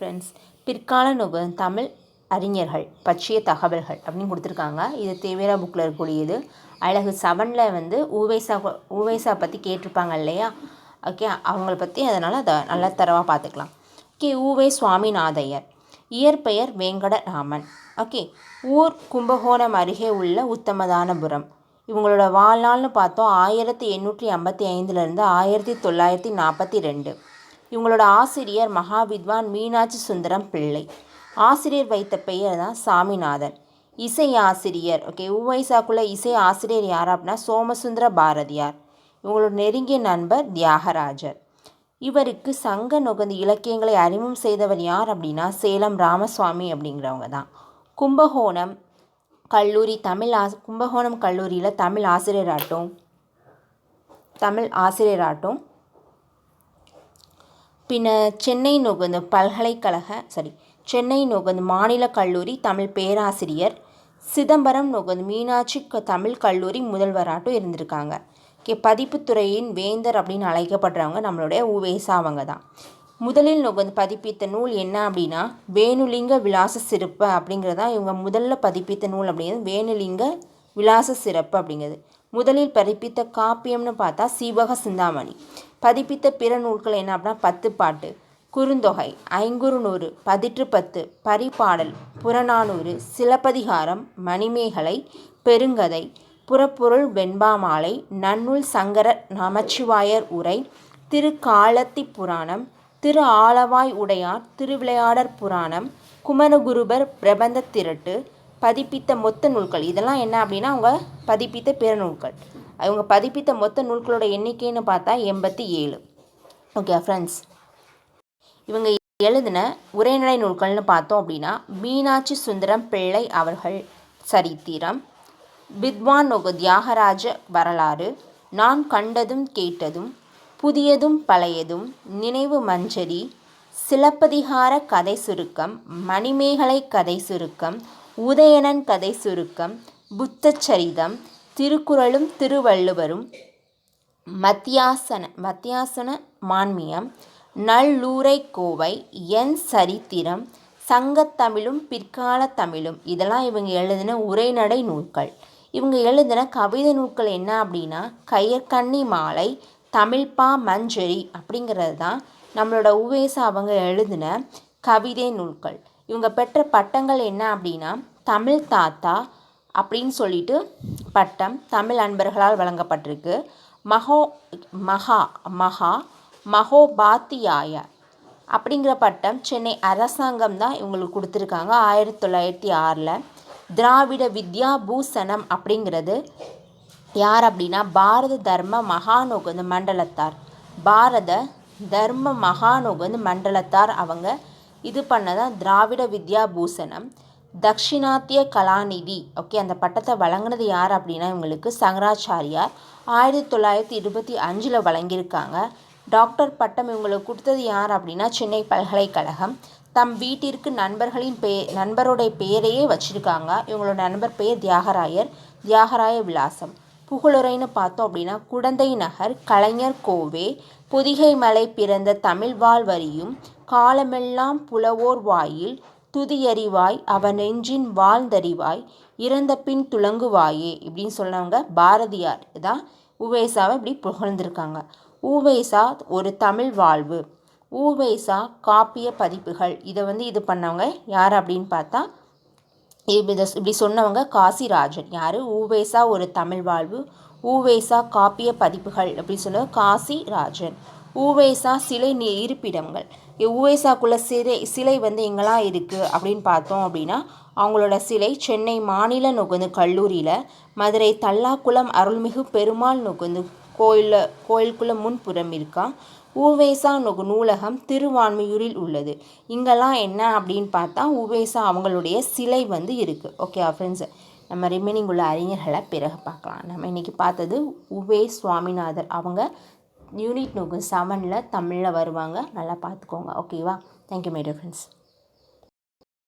Friends பிற்கால நுக தமிழ் அறிஞர்கள் பற்றிய தகவல்கள் அப்படின்னு கொடுத்துருக்காங்க. இது தேவேரா புக்கில் இருக்கக்கூடியது. அழகு செவனில் வந்து ஊவேசா ஊவேசா பற்றி கேட்டிருப்பாங்க இல்லையா? ஓகே அவங்கள பற்றி அதனால் அதை நல்லா தரவாக பார்த்துக்கலாம். ஓகே ஊவே சுவாமிநாதையர். இயற்பெயர் வேங்கடராமன். ஓகே ஊர் கும்பகோணம் அருகே உள்ள உத்தமதானபுரம். இவங்களோட வாழ்நாள்னு பார்த்தோம் ஆயிரத்தி எண்ணூற்றி ஐம்பத்தி ஐந்துலேருந்து ஆயிரத்தி தொள்ளாயிரத்தி நாற்பத்தி ரெண்டு. இவங்களோட ஆசிரியர் மகாவித்வான் மீனாட்சி சுந்தரம் பிள்ளை. ஆசிரியர் வைத்த பெயர் தான் சாமிநாதன். இசை ஆசிரியர் ஓகே உவைசாக்குள்ள இசை ஆசிரியர் யார் அப்படின்னா சோமசுந்தர பாரதியார். இவங்களோட நெருங்கிய நண்பர் தியாகராஜர். இவருக்கு சங்க நுகர்ந்து இலக்கியங்களை அறிமுகம் செய்தவர் யார் அப்படின்னா சேலம் ராமசுவாமி அப்படிங்கிறவங்க தான். கும்பகோணம் கல்லூரி தமிழ் ஆஸ் கும்பகோணம் கல்லூரியில் தமிழ் ஆசிரியராட்டும் தமிழ் ஆசிரியராட்டும் பின்ன சென்னை நுகர்ந்து பல்கலைக்கழக சாரி சென்னை நுகர்ந்து மாநில கல்லூரி தமிழ் பேராசிரியர் சிதம்பரம் நுகர்ந்து மீனாட்சி தமிழ் கல்லூரி முதல்வராட்டும் இருந்திருக்காங்க. கே பதிப்புத்துறையின் வேந்தர் அப்படின்னு அழைக்கப்படுறவங்க நம்மளுடைய உவேசா அவங்க தான். முதலில் நுகர்ந்து பதிப்பித்த நூல் என்ன அப்படின்னா வேணுலிங்க விலாச சிறப்பு அப்படிங்கிறதா இவங்க முதல்ல பதிப்பித்த நூல் அப்படிங்கிறது வேணுலிங்க விலாச சிறப்பு அப்படிங்கிறது. முதலில் பதிப்பித்த காப்பியம்னு பார்த்தா சீவக சிந்தாமணி. பதிப்பித்த பிற நூல்கள் என்ன அப்படின்னா பத்து பாட்டு. குறுந்தொகை ஐங்குறுநூறு பதிற்று பத்து பரிபாடல் புறநானூறு சிலப்பதிகாரம் மணிமேகலை பெருங்கதை புறப்பொருள் வெண்பாமாலை நன்னூல் சங்கர நமச்சிவாயர் உரை திரு காலத்தி புராணம் திரு ஆலவாய் உடையார் திருவிளையாடற் புராணம் குமரகுருபர் பிரபந்த திரட்டு பதிப்பித்த மொத்த நூல்கள். இதெல்லாம் என்ன அப்படின்னா அவங்க பதிப்பித்த பிற நூல்கள். அவங்க பதிப்பித்த மொத்த நூல்களோட எண்ணிக்கைன்னு பார்த்தா எண்பத்தி ஏழு. ஓகே ஃப்ரெண்ட்ஸ் இவங்க எழுதின உரைநடை நூல்கள்னு பார்த்தோம் அப்படின்னா மீனாட்சி சுந்தரம் பிள்ளை அவர்கள் சரித்திரம் வித்வான் நொகு தியாகராஜ வரலாறு நான் கண்டதும் கேட்டதும் புதியதும் பழையதும் நினைவு மஞ்சரி சிலப்பதிகார கதை சுருக்கம் மணிமேகலை கதை சுருக்கம் உதயணன் கதை சுருக்கம் புத்தச்சரிதம் திருக்குறளும் திருவள்ளுவரும் மத்தியாசன மத்தியாசன மான்மியம் நல்லூரை கோவை என் சரித்திரம் சங்கத்தமிழும் பிற்கால தமிழும் இதெல்லாம் இவங்க எழுதின உரைநடை நூல்கள். இவங்க எழுதின கவிதை நூல்கள் என்ன அப்படின்னா கயற்கண்ணி மாலை தமிழ்பா மஞ்சரி அப்படிங்கிறது தான் நம்மளோட உவேசா அவங்க எழுதின கவிதை நூல்கள். இவங்க பெற்ற பட்டங்கள் என்ன அப்படின்னா தமிழ் தாத்தா அப்படின்னு சொல்லிட்டு பட்டம் தமிழ் அன்பர்களால் வழங்கப்பட்டிருக்கு. மகோ மகா மகா மகோபாத்தியாய அப்படிங்கிற பட்டம் சென்னை அரசாங்கம் தான் இவங்களுக்கு கொடுத்துருக்காங்க. ஆயிரத்தி தொள்ளாயிரத்தி ஆறில் திராவிட வித்யா பூசணம் அப்படிங்கிறது யார் அப்படின்னா பாரத தர்ம மகாநோகந்து மண்டலத்தார். பாரத தர்ம மகாநோகந்து மண்டலத்தார் அவங்க. இது பண்ணதான் திராவிட வித்யா பூசணம் தக்ஷிணாத்திய கலாநிதி. ஓகே அந்த பட்டத்தை வழங்கினது யார் அப்படின்னா இவங்களுக்கு சங்கராச்சாரியார். ஆயிரத்தி தொள்ளாயிரத்தி இருபத்தி அஞ்சில் வழங்கியிருக்காங்க. டாக்டர் பட்டம் இவங்களுக்கு கொடுத்தது யார் அப்படின்னா சென்னை பல்கலைக்கழகம். தம் வீட்டிற்கு நண்பர்களின் பே நண்பருடைய பெயரையே வச்சுருக்காங்க. இவங்களோட நண்பர் பெயர் தியாகராயர் தியாகராய விலாசம். புகழுரைன்னு பார்த்தோம் அப்படின்னா குடந்தை நகர் கலைஞர் கோவே பொதிகை மலை பிறந்த தமிழ் வாழ்வரியும் காலமெல்லாம் புலவோர் வாயில் துதியறிவாய் அவன் நெஞ்சின் வாழ்ந்தறிவாய் இறந்த பின் துளங்குவாயே இப்படின்னு சொன்னவங்க பாரதியார். தான் உவேசாவை இப்படி புகழ்ந்திருக்காங்க. ஊவேசா ஒரு தமிழ் வாழ்வு. ஊவேசா காப்பிய பதிப்புகள். இதை வந்து இது பண்ணவங்க யார் அப்படின்னு பார்த்தா இதை இப்படி சொன்னவங்க காசிராஜன். யார்? ஊவேசா ஒரு தமிழ் வாழ்வு. ஊவேசா காப்பிய பதிப்புகள் அப்படின்னு சொன்னது காசிராஜன். ஊவேசா சிலை நீ இருப்பிடங்கள். ஊவேசாக்குள்ள சிலை சிலை வந்து எங்கெல்லாம் இருக்குது அப்படின்னு பார்த்தோம் அப்படின்னா அவங்களோட சிலை சென்னை மாநில நுகுந்து கல்லூரியில் மதுரை தல்லாக்குளம் அருள்மிகு பெருமாள் நுகுந்து கோயிலில் கோயிலுக்குள்ளே முன்புறம் இருக்கான் ஊவேசா நுகு நூலகம் திருவான்மையூரில் உள்ளது. இங்கெல்லாம் என்ன அப்படின்னு பார்த்தா ஊவேசா அவங்களுடைய சிலை வந்து இருக்குது ஓகே ஃப்ரெண்ட்ஸ் நம்ம ரிமைனிங் உள்ள அறிஞர்களை பிறகு பார்க்கலாம். நம்ம இன்றைக்கி பார்த்தது உவே சுவாமிநாதர். அவங்க யூனிட் நோக்கு செவனில் தமிழில் வருவாங்க. நல்லா பார்த்துக்கோங்க. ஓகேவா தேங்க்யூ மை டியர் ஃப்ரெண்ட்ஸ்